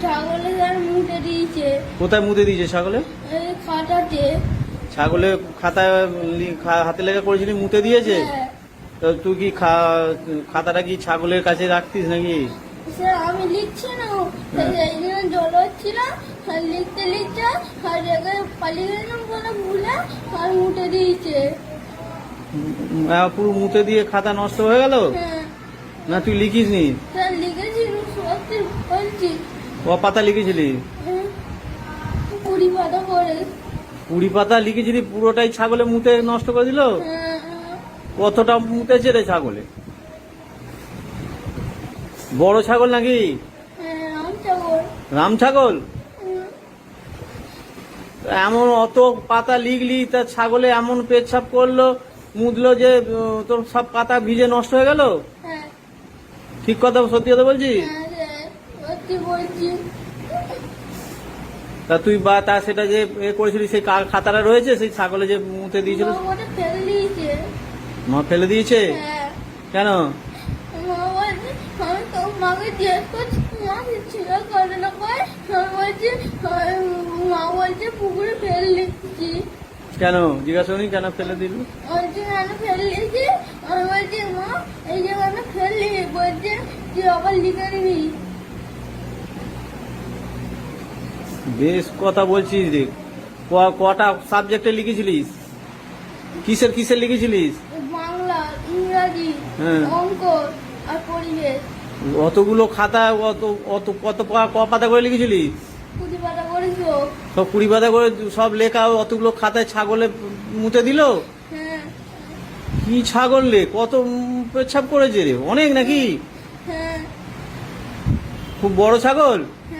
মুটে দিয়েছে। কোথায় মুতে দিয়েছে ছাগলে? খাটাতে। ছাগলে খাতায় হাতে লেখা করেছিলি মুতে দিয়েছে? হ্যাঁ। তো তুই কি খা- খাতাটা কি ছাগলের কাছে রাখতিস নাকি? স্যার আমি লিখছি না। এই জন্য জল হচ্ছিল লিখতে লিখতে আর জায়গায় পালিয়ে গেলাম বলে ভুলে আর মুটে দিয়েছে। পুরো মুতে দিয়ে খাতা নষ্ট হয়ে গেল? হ্যাঁ। না তুই লিখিস নি স্যার লিখেছি সত্যি বলছি। ক পাতা লিখেছিলি। কুড়ি পাতা করে কুড়ি পাতা লিখেছিলি পুরোটাই ছাগলে মুতে নষ্ট করে দিল? কতটা মুতেছে রে ছাগলে? বড় ছাগল নাকি? রাম ছাগল? এমন অত পাতা লিখলি তা ছাগলে এমন পেচ্ছাপ করল মুদলো যে তোর সব পাতা ভিজে নষ্ট হয়ে গেল? হ্যাঁ। ঠিক কথা সত্যি কথা বলছি হ্যাঁ, সত্যি বলছি। তা তুই বা তা সেটা যে এ করেছিলি সেই খাতাটা রয়েছে? সেই ছাগলে যে মুতে দিয়েছিল? ওটা ফেলে দিয়েছে। মা ফেলে দিয়েছে? হ্যাঁ। কেন? মাকে জিজ্ঞেস করছি মা ছিল করে না কয়? বলছি মা বলছে পুকুরে ফেলে দিচ্ছি কেন? জিজ্ঞাসা করি কেন ফেলে দিল? বলছে কেন ফেলে দিয়েছি? বলছি মা এই যে কেন ফেললি? বলছে তুই আবার লিখে নিবি। বেশ কথা বলছিস রে। কটা সাবজেক্টে লিখেছিলিস? কিসের কিসের লিখেছিলিস? বাংলা ইংরাজি হ্যাঁ। অঙ্ক আর পরিবেশ। অতগুলো খাতা অত অত কত পা- ক পাতা করে লিখেছিলিস? সব কুড়ি পাতা করে সব লেখা অতগুলো খাতায় ছাগলে মুতে দিল? হ্যাঁ। কি ছাগল রে কত উম, পেচ্ছাপ করেছে রে। অনেক নাকি? হ্যাঁ। খুব বড় ছাগল? হ্যাঁ।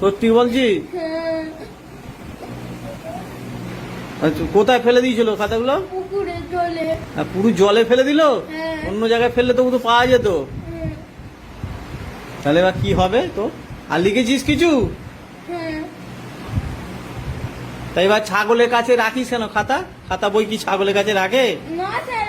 সত্যি বলছি? হ্যাঁ। আচ্ছা, কোথায় ফেলে দিয়েছিল খাতাগুলো? পুরো জলে ফেলে দিল? হ্যাঁ। অন্য জায়গায় ফেললে তো তো পাওয়া যেত। হ্যাঁ। তাহলে এবার কি হবে তো? আর লিখেছিস কিছু? তাই এবার ছাগলের কাছে রাখিস কেন খাতা? খাতা বই কি ছাগলের কাছে রাখে? না স্যার